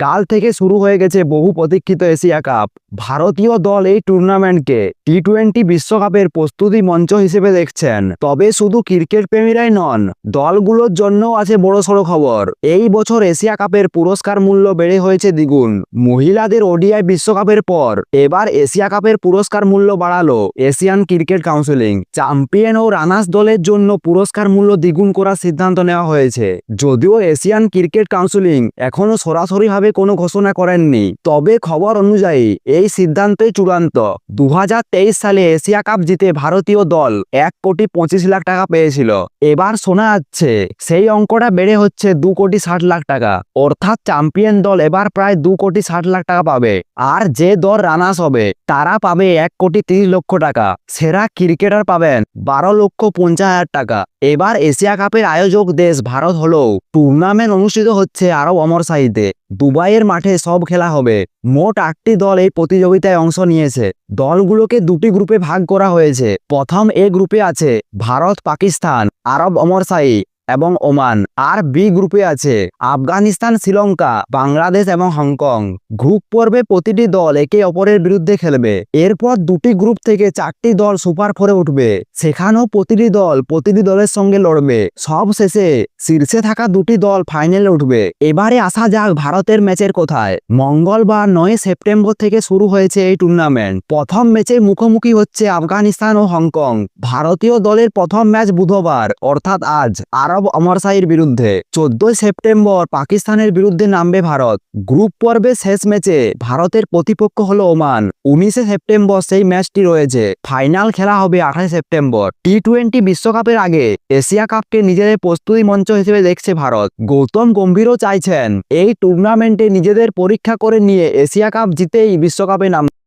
কাল থেকে শুরু হয়ে গেছে বহু প্রতীক্ষিত এশিয়া কাপ। ভারতীয় দল এই টুর্নামেন্টকে টি টোয়েন্টি বিশ্বকাপের প্রস্তুতি মঞ্চ হিসেবে দেখছেন। তবে শুধু ক্রিকেট প্রেমীরাই নন, দলগুলোর জন্যও আছে বড়সড় খবর। এই বছর এশিয়া কাপের পুরস্কার মূল্য বেড়ে হয়েছে দ্বিগুণ। মহিলাদের ওডিআই বিশ্বকাপের পর এবার এশিয়া কাপের পুরস্কার মূল্য বাড়ালো এশিয়ান ক্রিকেট কাউন্সিলিং। চ্যাম্পিয়ন ও রানার্স দলের জন্য পুরস্কার মূল্য দ্বিগুণ করার সিদ্ধান্ত নেওয়া হয়েছে। যদিও এশিয়ান ক্রিকেট কাউন্সিলিং এখনও সরাসরিভাবে কোনো ঘোষণা করেননি। তবে খবর অনুযায়ী, এই সিদ্ধান্তই চূড়ান্ত। দুহাজার তেইশ সালে এশিয়া কাপ জিতে ভারতীয় দল এক কোটি পঁচিশ লাখ টাকা পেয়েছিল। এবার শোনা যাচ্ছে, সেই অঙ্কটা বেড়ে হচ্ছে দু কোটি ষাট লাখ টাকা। অর্থাৎ চ্যাম্পিয়ন দল এবার প্রায় দু কোটি ষাট লাখ টাকা পাবে। আর যে দল রানার্স হবে, তারা পাবে এক কোটি তিরিশ লক্ষ টাকা। সেরা ক্রিকেটার পাবেন বারো লক্ষ পঞ্চাশ হাজার টাকা। এবার এশিয়া কাপের আয়োজক দেশ ভারত হলেও টুর্নামেন্ট অনুষ্ঠিত হচ্ছে আরব অমর অমরশাহিতে দুবাইয়ের মাঠে সব খেলা হবে। মোট আটটি দল এই প্রতিযোগিতায় অংশ নিয়েছে। দলগুলোকে দুটি গ্রুপে ভাগ করা হয়েছে। প্রথম এ গ্রুপে আছে ভারত, পাকিস্তান, আরব অমরশাহী এবং ওমান। আর বি গ্রুপে আছে আফগানিস্তান, শ্রীলঙ্কা, বাংলাদেশ এবং হংকং। গ্রুপ পর্বে প্রতিটি দল একে অপরের বিরুদ্ধে খেলবে। এরপর দুটি গ্রুপ থেকে চারটি দল সুপার ফোরে উঠবে। সেখানেও প্রতিটি দল প্রতিটি দলের সঙ্গে লড়বে। সব শেষে শীর্ষে থাকা দুটি দল ফাইনালে উঠবে। এবারে আসা যাক ভারতের ম্যাচের কোথায়। মঙ্গলবার নয় সেপ্টেম্বর থেকে শুরু হয়েছে এই টুর্নামেন্ট। প্রথম ম্যাচে মুখোমুখি হচ্ছে আফগানিস্তান ও হংকং। ভারতীয় দলের প্রথম ম্যাচ বুধবার, অর্থাৎ আজ আরব অমরশাহীর বিরুদ্ধে। চোদ্দই সেপ্টেম্বর পাকিস্তানের বিরুদ্ধে নামবে ভারত। গ্রুপ পর্বে শেষ ম্যাচে ভারতের প্রতিপক্ষ হলো ওমান। উনিশে সেপ্টেম্বর সেই ম্যাচটি রয়েছে। ফাইনাল খেলা হবে আঠাশে সেপ্টেম্বর। টি টোয়েন্টি বিশ্বকাপের আগে এশিয়া কাপকে নিজেদের প্রস্তুতি মঞ্চ হিসেবে দেখছে ভারত। গৌতম গম্ভীরও চাইছেন, এই টুর্নামেন্টে নিজেদের পরীক্ষা করে নিয়ে এশিয়া কাপ জিতেই বিশ্বকাপে নাম